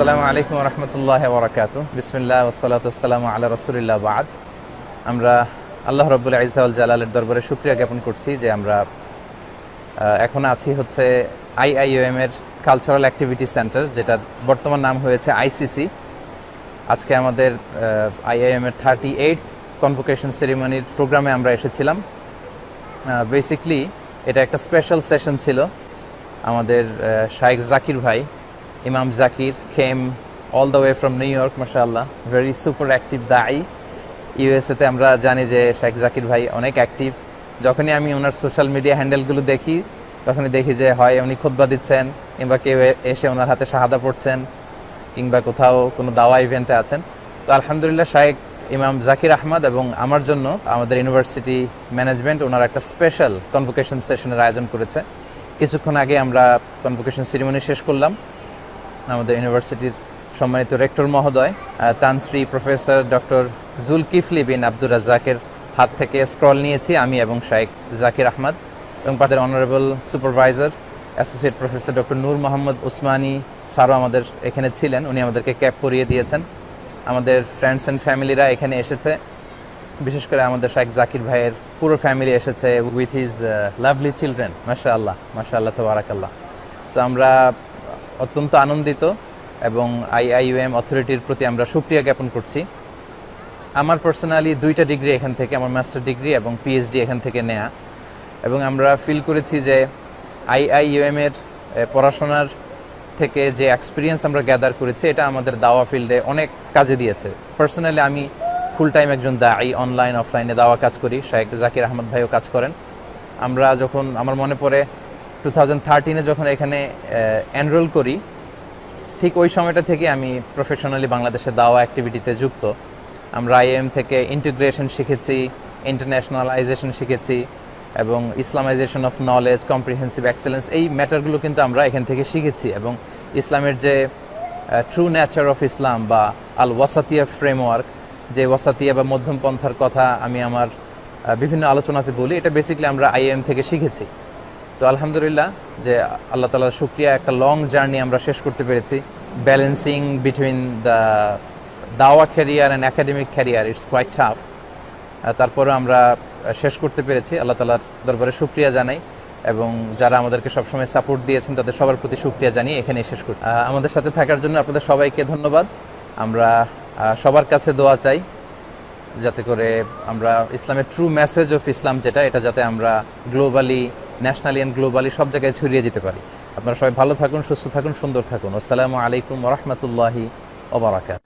আসসালামু আলাইকুম রহমতুল্লাহ বরাকাত বিসমিল্লাহ ওসালাতাম আল্লাহ রসুলিল্লাহ বাদ। আমরা আল্লাহ রবুল্লা ইসাউল জালালের দরবারে শুক্রিয়া জ্ঞাপন করছি যে আমরা এখন আছি হচ্ছে আইআইওএম এর কালচারাল অ্যাক্টিভিটি সেন্টার যেটা বর্তমান নাম হয়েছে আইসিসি আজকে আমাদের আইআইএম এর থার্টি এইট কনভোকেশন সেরিমনির প্রোগ্রামে আমরা এসেছিলাম। বেসিকলি এটা একটা স্পেশাল সেশন ছিল। আমাদের শাইখ জাকির ভাই ইমাম Zakir Khem all the way from New York মাশাআল্লাহ ভেরি সুপার অ্যাক্টিভ দাই ইউএসএতে আমরা জানি যে শেখ জাকির ভাই অনেক অ্যাক্টিভ যখনই আমি ওনার সোশ্যাল মিডিয়া হ্যান্ডেলগুলো দেখি, তখনই দেখি যে, হয় উনি খুতবা দিচ্ছেন, কিংবা কেউ এসে ওনার হাতে শাহাদা পড়ছেন, কিংবা কোথাও কোনো দাওয়া ইভেন্টে আছেন। তো আলহামদুলিল্লাহ শাহেক ইমাম জাকির আহমদ এবং আমার জন্য আমাদের ইউনিভার্সিটি ম্যানেজমেন্ট ওনার একটা স্পেশাল কনভোকেশন সেশনের আয়োজন করেছে। কিছুক্ষণ আগে আমরা কনভোকেশন সেরিমনি শেষ করলাম। আমাদের ইউনিভার্সিটির সম্মানিত রেক্টর মহোদয় Tan Sri professor doctor Zulkifli bin Abdur রাজ্জাকের হাত থেকে স্ক্রল নিয়েছি, আমি এবং শাইখ জাকির আহমদ এবং তাদের honourable supervisor associate professor doctor Noor Mohammad Usmani স্যারও আমাদের এখানে ছিলেন, উনি আমাদেরকে ক্যাপ পরিয়ে দিয়েছেন। আমাদের ফ্রেন্ডস অ্যান্ড ফ্যামিলিরা এখানে এসেছে, বিশেষ করে আমাদের শাইখ জাকির ভাইয়ের পুরো ফ্যামিলি এসেছে উইথ হিজ লাভলি চিলড্রেন মাশা আল্লাহ মাশা আল্লাহ তবরাকাল্লাহ। সো আমরা অত্যন্ত আনন্দিত এবং আইআইউএম অথরিটির প্রতি আমরা সুক্রিয়া জ্ঞাপন করছি। আমার পার্সোনালি দুইটা ডিগ্রি এখান থেকে, আমার মাস্টার ডিগ্রি এবং পিএইচডি এখান থেকে নেয়া। এবং আমরা ফিল করেছি যে আইআইইউএম এর পড়াশোনার থেকে যে এক্সপিরিয়েন্স আমরা গ্যাদার করেছি, এটা আমাদের দাওয়া ফিল্ডে অনেক কাজে দিয়েছে। পার্সোনালি আমি ফুল টাইম একজন দায়ী অনলাইন অফলাইনে দাওয়া কাজ করি। শাহেক জাকির আহমদ ভাইও কাজ করেন। আমরা যখন, আমার মনে পড়ে টু থাউজেন্ড থার্টিনে যখন এখানে এনরোল করি, ঠিক ওই সময়টা থেকে আমি প্রফেশনালি বাংলাদেশের দাওয়া অ্যাক্টিভিটিতে যুক্ত। আমরা আইএম থেকে ইন্টিগ্রেশন শিখেছি ইন্টারন্যাশনালাইজেশন শিখেছি এবং Islamisation of knowledge comprehensive excellence এই ম্যাটারগুলো কিন্তু আমরা এখান থেকে শিখেছি এবং ইসলামের যে ট্রু নেচার অফ ইসলাম বা আল ওয়াসাতিয়া ফ্রেমওয়ার্ক যে ওয়াসাতিয়া বা মধ্যম পন্থার কথা আমি আমার বিভিন্ন আলোচনাতে বলি, এটা বেসিক্যালি আমরা আইএম থেকে শিখেছি। তো আলহামদুলিল্লাহ যে আল্লাহ তালার শুক্রিয়া, একটা লং জার্নি আমরা শেষ করতে পেরেছি। ব্যালেন্সিং বিটুইন দ্য দাওয়া career and academic career it's quite tough তারপরে আমরা শেষ করতে পেরেছি। আল্লাহ তালার দরবারে শুক্রিয়া জানাই এবং যারা আমাদেরকে সবসময় সাপোর্ট দিয়েছেন, তাদের সবার প্রতি শুক্রিয়া জানিয়ে এখানে শেষ করি। আমাদের সাথে থাকার জন্য আপনাদের সবাইকে ধন্যবাদ। আমরা সবার কাছে দোয়া চাই যাতে করে আমরা ইসলামের ট্রু মেসেজ অফ ইসলাম যেটা, এটা যাতে আমরা গ্লোবালি ন্যাশনালি অ্যান্ড গ্লোবালি সব জায়গায় ছড়িয়ে যেতে পারি। আপনারা সবাই ভালো থাকুন, সুস্থ থাকুন, সুন্দর থাকুন। আসসালামু আলাইকুম রহমতুল্লাহি ওবরাকাত